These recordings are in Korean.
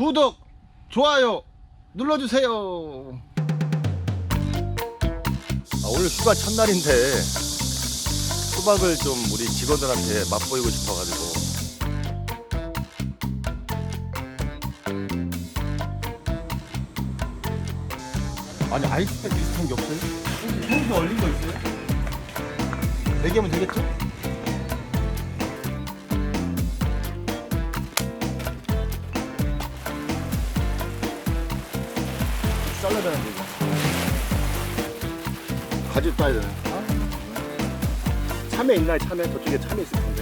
구독, 좋아요 눌러주세요. 아, 오늘 휴가 첫날인데 수박을 좀 우리 직원들한테 맛보이고 싶어가지고 아니 아이스팩 비슷한 게 없어요? 형도 얼린 거 있어요? 네 개면 되겠죠? 잘라야 되는데 이거. 가지 따야 되네. 참외 있나요 참외? 저쪽에 참외 있을 텐데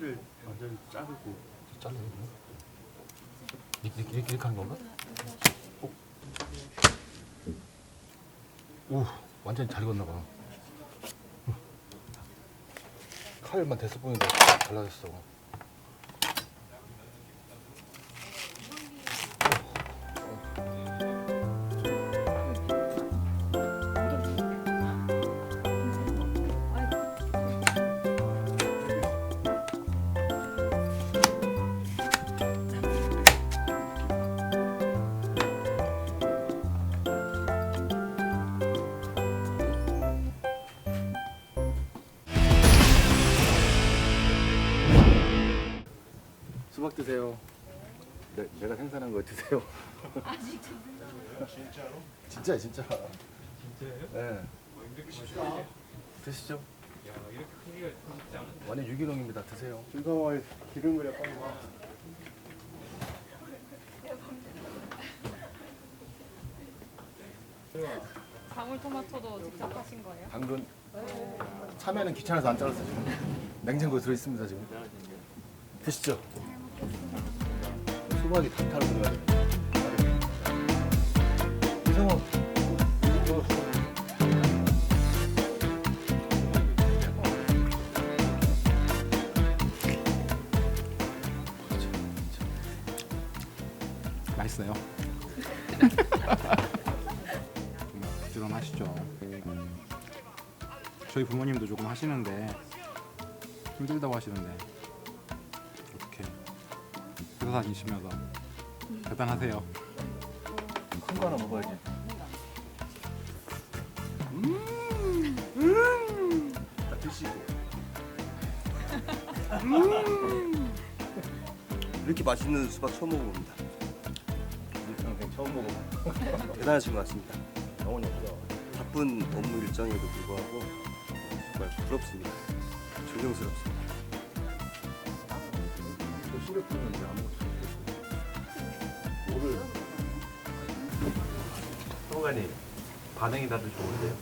꼭지를 완전 자르고 잘라 이렇게, 이렇게, 이렇게, 하는 건가? 어? 오 완전 잘 익었나 봐 칼만 대서 보니까 달라졌어 수박 드세요. 내, 내가 생산한 거 드세요. 진짜로? 진짜 진짜. 진짜예요? 네. 쉽다 드시죠. 야 이렇게 크기가 쉽지 않은데? 완전 유기농입니다. 드세요. 즐거워요 기름을 약간 와 방울토마토도 직접 하신 거예요? 당근 참외는 귀찮아서 안 잘랐어요 지금. 냉장고에 들어 있습니다 지금. 드시죠 수박이 단타로 들어가야 돼 이성호 맛있어요. 부지런하시죠. 저희 부모님도 조금 하시는데 힘들다고 하시는데 회사 다니시면서 대단하세요. 큰 거 하나 먹어야지 자, 드시고 이렇게 맛있는 수박 처음 먹어봅니다. 우리 평생 처음 먹어봐 대단하신 것 같습니다. 영혼이 없어 바쁜 업무 일정에도 불구하고 정말 부럽습니다. 존경스럽습니다. 또 시력 부르는데 아무것도 뭐를 소관이 반응이 다들 좋은데요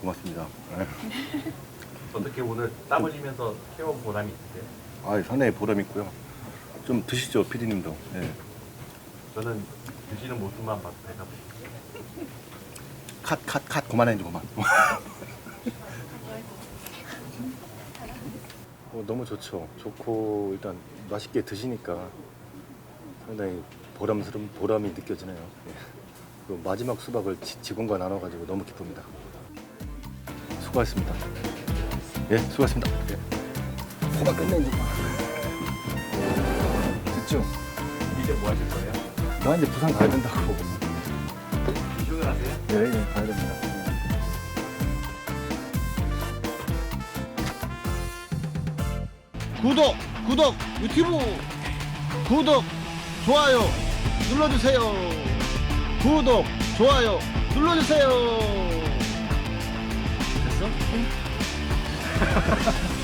고맙습니다 어떻게 오늘 땀 흘리면서 키워본 보람이 있으세요? 아 상당히 보람 있고요 좀 드시죠 피디님도 네. 저는 드시는 모습만 봐도 배가 컷, 컷, 컷. 그만해, 이제 그만. 어, 너무 좋죠. 좋고, 일단 맛있게 드시니까 상당히 보람스러운 보람이 느껴지네요. 예. 그 마지막 수박을 지- 직원과 나눠가지고 너무 기쁩니다. 수고하셨습니다. 예, 수고하셨습니다. 예. 소박 끝내, 이제. 됐죠? 이제 뭐 하실 거예요? 나 이제 부산 가야 된다고. 출근하세요? 예, 예, 가야 됩니다. 구독, 구독, 유튜브 구독, 좋아요 눌러주세요. 구독, 좋아요 눌러주세요. 됐어?